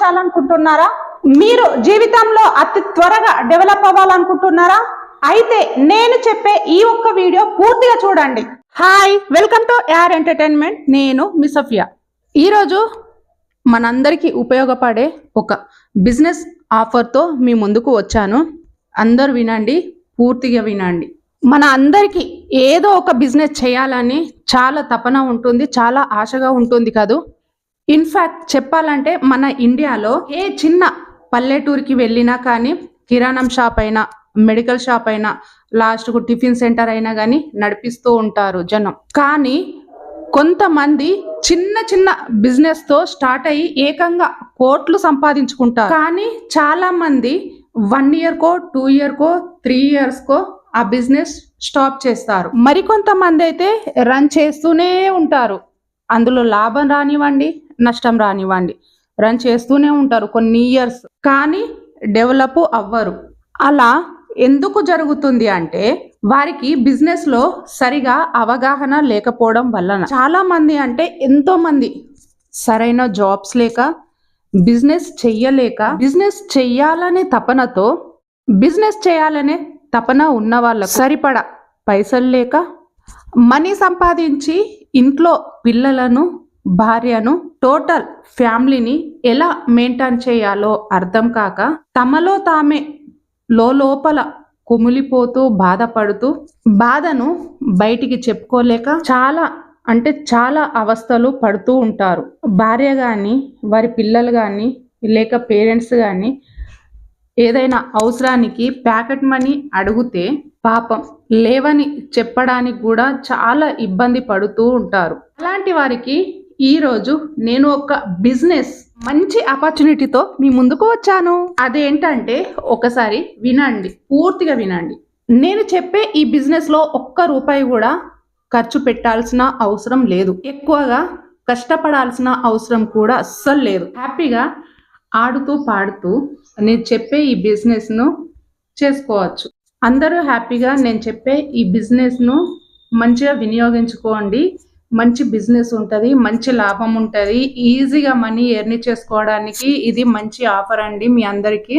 సాధించాలనుకుంటున్నారా? మీరు జీవితంలో అతి త్వరగా డెవలప్ అవ్వాలనుకుంటున్నారా? అయితే నేను చెప్పే ఈ ఒక్క వీడియో పూర్తిగా చూడండి. Hi welcome to air entertainment నేను మిసఫియా ఈరోజు మనందరికీ ఉపయోగపడే ఒక బిజినెస్ ఆఫర్తో మీ ముందుకు వచ్చాను. అందరూ వినండి పూర్తిగా వినండి. మన అందరికీ ఏదో ఒక బిజినెస్ చేయాలని చాలా తపన ఉంటుంది చాలా ఆశగా ఉంటుంది కాదు? ఇన్ఫ్యాక్ట్ చెప్పాలంటే మన ఇండియాలో ఏ చిన్న పల్లెటూరికి వెళ్ళినా కానీ కిరాణం షాప్ అయినా మెడికల్ షాప్ అయినా లాస్ట్కు టిఫిన్ సెంటర్ అయినా కానీ నడిపిస్తూ ఉంటారు జనం. కానీ కొంతమంది చిన్న చిన్న బిజినెస్తో స్టార్ట్ అయ్యి ఏకంగా కోట్లు సంపాదించుకుంటారు. కానీ చాలా మంది వన్ ఇయర్ కో టూ ఇయర్ కో త్రీ ఇయర్స్ కో ఆ బిజినెస్ స్టాప్ చేస్తారు. మరికొంతమంది అయితే రన్ చేస్తూనే ఉంటారు. అందులో లాభం రానివ్వండి నష్టం రానివ్వండి. రన్ చేస్తూనే ఉంటారు కొన్ని ఇయర్స్ కానీ డెవలప్ అవ్వరు. అలా ఎందుకు జరుగుతుంది అంటే వారికి బిజినెస్లో సరిగా అవగాహన లేకపోవడం వలన చాలా మంది అంటే ఎంతో మంది సరైన జాబ్స్ లేక బిజినెస్ చెయ్యలేక బిజినెస్ చెయ్యాలనే తపనతో బిజినెస్ చేయాలనే తపన ఉన్న వాళ్ళకు సరిపడా పైసలు లేక మనీ సంపాదించి ఇంట్లో పిల్లలను భార్యను టోటల్ ఫ్యామిలీని ఎలా మెయింటైన్ చేయాలో అర్థం కాక తమలో తామే లోపల కుమిలిపోతూ బాధపడుతూ బాధను బయటికి చెప్పుకోలేక చాలా అంటే చాలా అవస్థలు పడుతూ ఉంటారు. భార్య కానీ వారి పిల్లలు కానీ లేక పేరెంట్స్ కానీ ఏదైనా అవసరానికి ప్యాకెట్ మనీ అడిగితే పాపం లేవని చెప్పడానికి కూడా చాలా ఇబ్బంది పడుతూ ఉంటారు. అలాంటి వారికి ఈరోజు నేను ఒక బిజినెస్ మంచి ఆపర్చునిటీతో మీ ముందుకు వచ్చాను. అదేంటంటే ఒకసారి వినండి పూర్తిగా వినండి. నేను చెప్పే ఈ బిజినెస్లో ఒక్క రూపాయి కూడా ఖర్చు పెట్టాల్సిన అవసరం లేదు. ఎక్కువగా కష్టపడాల్సిన అవసరం కూడా అస్సలు లేదు. హ్యాపీగా ఆడుతూ పాడుతూ నేను చెప్పే ఈ బిజినెస్ను చేసుకోవచ్చు. అందరూ హ్యాపీగా నేను చెప్పే ఈ బిజినెస్ను మంచిగా వినియోగించుకోండి. మంచి బిజినెస్ ఉంటుంది మంచి లాభం ఉంటుంది. ఈజీగా మనీ ఎర్న్ చేసుకోవడానికి ఇది మంచి ఆఫర్ అండి మీ అందరికీ.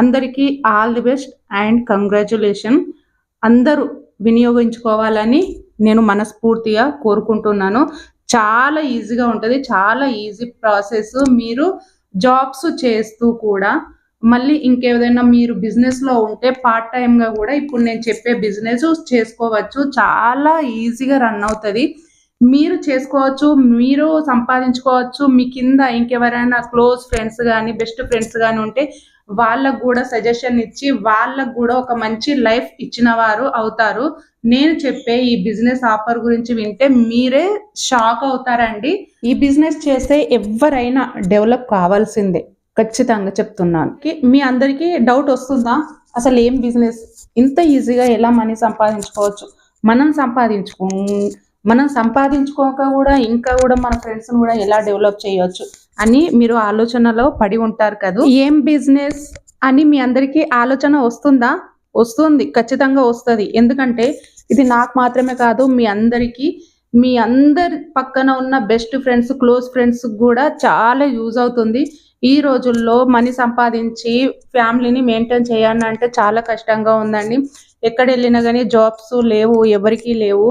అందరికీ all the best and congratulation. అందరూ వినియోగించుకోవాలని నేను మనస్ఫూర్తిగా కోరుకుంటున్నాను. చాలా ఈజీగా ఉంటుంది చాలా ఈజీ ప్రాసెస్. మీరు జాబ్స్ చేస్తూ కూడా మళ్ళీ ఇంకేదైనా మీరు బిజినెస్లో ఉంటే పార్ట్ టైం గా కూడా ఇప్పుడు నేను చెప్పే బిజినెస్ చేసుకోవచ్చు. చాలా ఈజీగా రన్ అవుతుంది. మీరు చేసుకోవచ్చు మీరు సంపాదించుకోవచ్చు మీ కింద ఇంకెవరైనా క్లోజ్ ఫ్రెండ్స్ కానీ బెస్ట్ ఫ్రెండ్స్ కానీ ఉంటే వాళ్ళకు కూడా సజెషన్ ఇచ్చి వాళ్ళకు కూడా ఒక మంచి లైఫ్ ఇచ్చిన వారు అవుతారు. నేను చెప్పే ఈ బిజినెస్ ఆఫర్ గురించి వింటే మీరే షాక్ అవుతారండి. ఈ బిజినెస్ చేస్తే ఎవరైనా డెవలప్ కావాల్సిందే ఖచ్చితంగా చెప్తున్నాను. మీ అందరికీ డౌట్ వస్తుందా? అసలు ఏం బిజినెస్? ఇంత ఈజీగా ఎలా మనీ సంపాదించుకోవచ్చు? మనం సంపాదించుకో మనం సంపాదించుకోక కూడా ఇంకా కూడా మన ఫ్రెండ్స్ని కూడా ఎలా డెవలప్ చేయవచ్చు అని మీరు ఆలోచనలో పడి ఉంటారు కదా? ఏం బిజినెస్ అని మీ అందరికీ ఆలోచన వస్తుందా? వస్తుంది ఖచ్చితంగా వస్తుంది. ఎందుకంటే ఇది నాకు మాత్రమే కాదు మీ అందరికీ మీ అందరి పక్కన ఉన్న బెస్ట్ ఫ్రెండ్స్ క్లోజ్ ఫ్రెండ్స్ కూడా చాలా యూజ్ అవుతుంది. ఈ రోజుల్లో మనీ సంపాదించి ఫ్యామిలీని మెయింటైన్ చేయాలంటే చాలా కష్టంగా ఉందండి. ఎక్కడ వెళ్ళినా కానీ జాబ్స్ లేవు ఎవరికీ లేవు.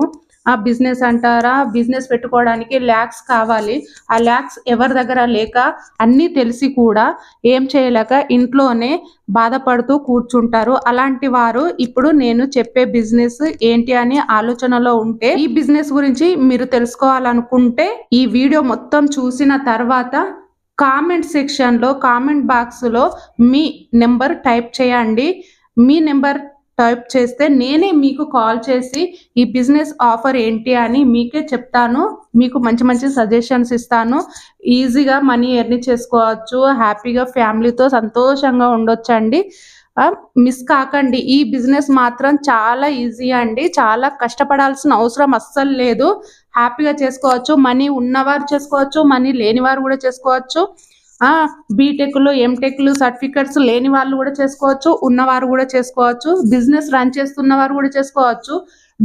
బిజినెస్ అంటారా? బిజినెస్ పెట్టుకోవడానికి ల్యాక్స్ కావాలి. ఆ ల్యాక్స్ ఎవరి దగ్గర లేక అన్నీ తెలిసి కూడా ఏం చేయలేక ఇంట్లోనే బాధపడుతూ కూర్చుంటారు. అలాంటి వారు ఇప్పుడు నేను చెప్పే బిజినెస్ ఏంటి అని ఆలోచనలో ఉంటే ఈ బిజినెస్ గురించి మీరు తెలుసుకోవాలనుకుంటే ఈ వీడియో మొత్తం చూసిన తర్వాత కామెంట్ సెక్షన్లో కామెంట్ బాక్స్లో మీ నెంబర్ టైప్ చేయండి. మీ నెంబర్ టైప్ చేస్తే నేనే మీకు కాల్ చేసి ఈ బిజినెస్ ఆఫర్ ఏంటి అని మీకే చెప్తాను. మీకు మంచి మంచి సజెషన్స్ ఇస్తాను. ఈజీగా మనీ ఎర్న్ చేసుకోవచ్చు. హ్యాపీగా ఫ్యామిలీతో సంతోషంగా ఉండొచ్చండి. మిస్ కాకండి. ఈ బిజినెస్ మాత్రం చాలా ఈజీ అండి. చాలా కష్టపడాల్సిన అవసరం అస్సలు లేదు. హ్యాపీగా చేసుకోవచ్చు. మనీ ఉన్నవారు చేసుకోవచ్చు. మనీ లేనివారు కూడా చేసుకోవచ్చు. బీటెక్లు ఎంటెక్లు సర్టిఫికెట్స్ లేని వాళ్ళు కూడా చేసుకోవచ్చు ఉన్నవారు కూడా చేసుకోవచ్చు బిజినెస్ రన్ చేస్తున్న వారు కూడా చేసుకోవచ్చు.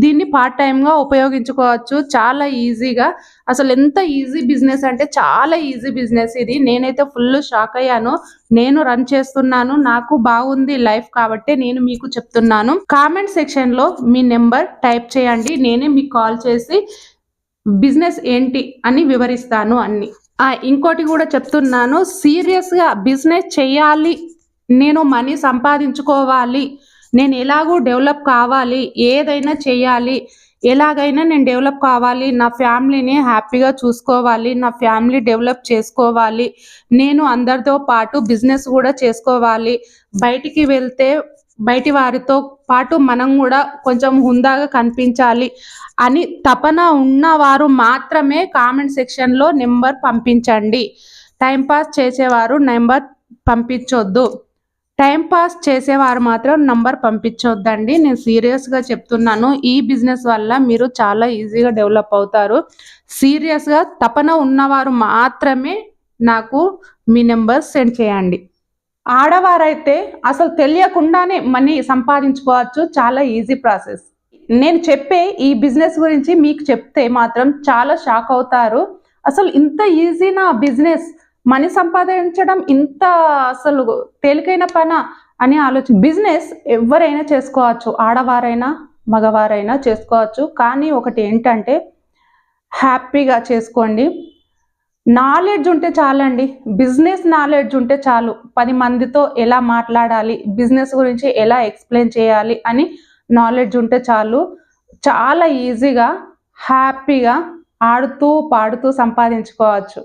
దీన్ని పార్ట్ టైంగా ఉపయోగించుకోవచ్చు. చాలా ఈజీగా అసలు ఎంత ఈజీ బిజినెస్ అంటే చాలా ఈజీ బిజినెస్ ఇది. నేనైతే ఫుల్ షాక్ అయ్యాను. నేను రన్ చేస్తున్నాను. నాకు బాగుంది లైఫ్ కాబట్టి నేను మీకు చెప్తున్నాను. కామెంట్ సెక్షన్లో మీ నెంబర్ టైప్ చేయండి. నేనే మీకు కాల్ చేసి బిజినెస్ ఏంటి అని వివరిస్తాను అన్ని. ఇంకోటి కూడా చెప్తున్నాను సీరియస్గా బిజినెస్ చేయాలి నేను మనీ సంపాదించుకోవాలి నేను ఎలాగో డెవలప్ కావాలి ఏదైనా చేయాలి ఎలాగైనా నేను డెవలప్ కావాలి నా ఫ్యామిలీని హ్యాపీగా చూసుకోవాలి నా ఫ్యామిలీ డెవలప్ చేసుకోవాలి నేను అందరితో పాటు బిజినెస్ కూడా చేసుకోవాలి బయటికి వెళ్తే బయటి వారితో పాటు మనం కూడా కొంచెం హుందాగా కనిపించాలి అని తపన ఉన్నవారు మాత్రమే కామెంట్ సెక్షన్లో నెంబర్ పంపించండి. టైంపాస్ చేసేవారు నెంబర్ పంపించొద్దు. టైం పాస్ చేసేవారు మాత్రం నంబర్ పంపించొద్దండి. నేను సీరియస్గా చెప్తున్నాను. ఈ బిజినెస్ వల్ల మీరు చాలా ఈజీగా డెవలప్ అవుతారు. సీరియస్గా తపన ఉన్నవారు మాత్రమే నాకు మీ నెంబర్ సెండ్ చేయండి. ఆడవారైతే అసలు తెలియకుండానే మనీ సంపాదించుకోవచ్చు చాలా ఈజీ ప్రాసెస్ నేను చెప్పే ఈ బిజినెస్ గురించి మీకు చెప్తే మాత్రం చాలా షాక్ అవుతారు. అసలు ఇంత ఈజీ నా బిజినెస్ మనీ సంపాదించడం ఇంత అసలు తేలికైన పన అని ఆలోచన బిజినెస్ ఎవరైనా చేసుకోవచ్చు. ఆడవారైనా మగవారైనా చేసుకోవచ్చు. కానీ ఒకటి ఏంటంటే హ్యాపీగా చేసుకోండి. నాలెడ్జ్ ఉంటే చాలండి. బిజినెస్ నాలెడ్జ్ ఉంటే చాలు. పది మందితో ఎలా మాట్లాడాలి బిజినెస్ గురించి ఎలా ఎక్స్ప్లెయిన్ చేయాలి అని నాలెడ్జ్ ఉంటే చాలు. చాలా ఈజీగా హ్యాపీగా ఆడుతూ పాడుతూ సంపాదించుకోవచ్చు.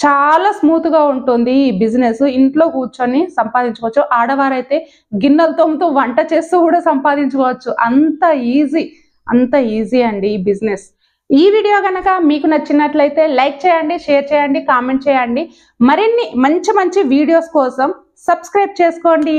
చాలా స్మూత్గా ఉంటుంది ఈ బిజినెస్ ఇంట్లో కూర్చొని సంపాదించుకోవచ్చు. ఆడవారైతే గిన్నెలు తోముతూ వంట చేస్తూ కూడా సంపాదించుకోవచ్చు. అంత ఈజీ అంత ఈజీ అండి ఈ బిజినెస్ ఈ వీడియో కనుక మీకు నచ్చినట్లయితే లైక్ చేయండి షేర్ చేయండి కామెంట్ చేయండి. మరిన్ని మంచి మంచి వీడియోస్ కోసం సబ్స్క్రైబ్ చేసుకోండి.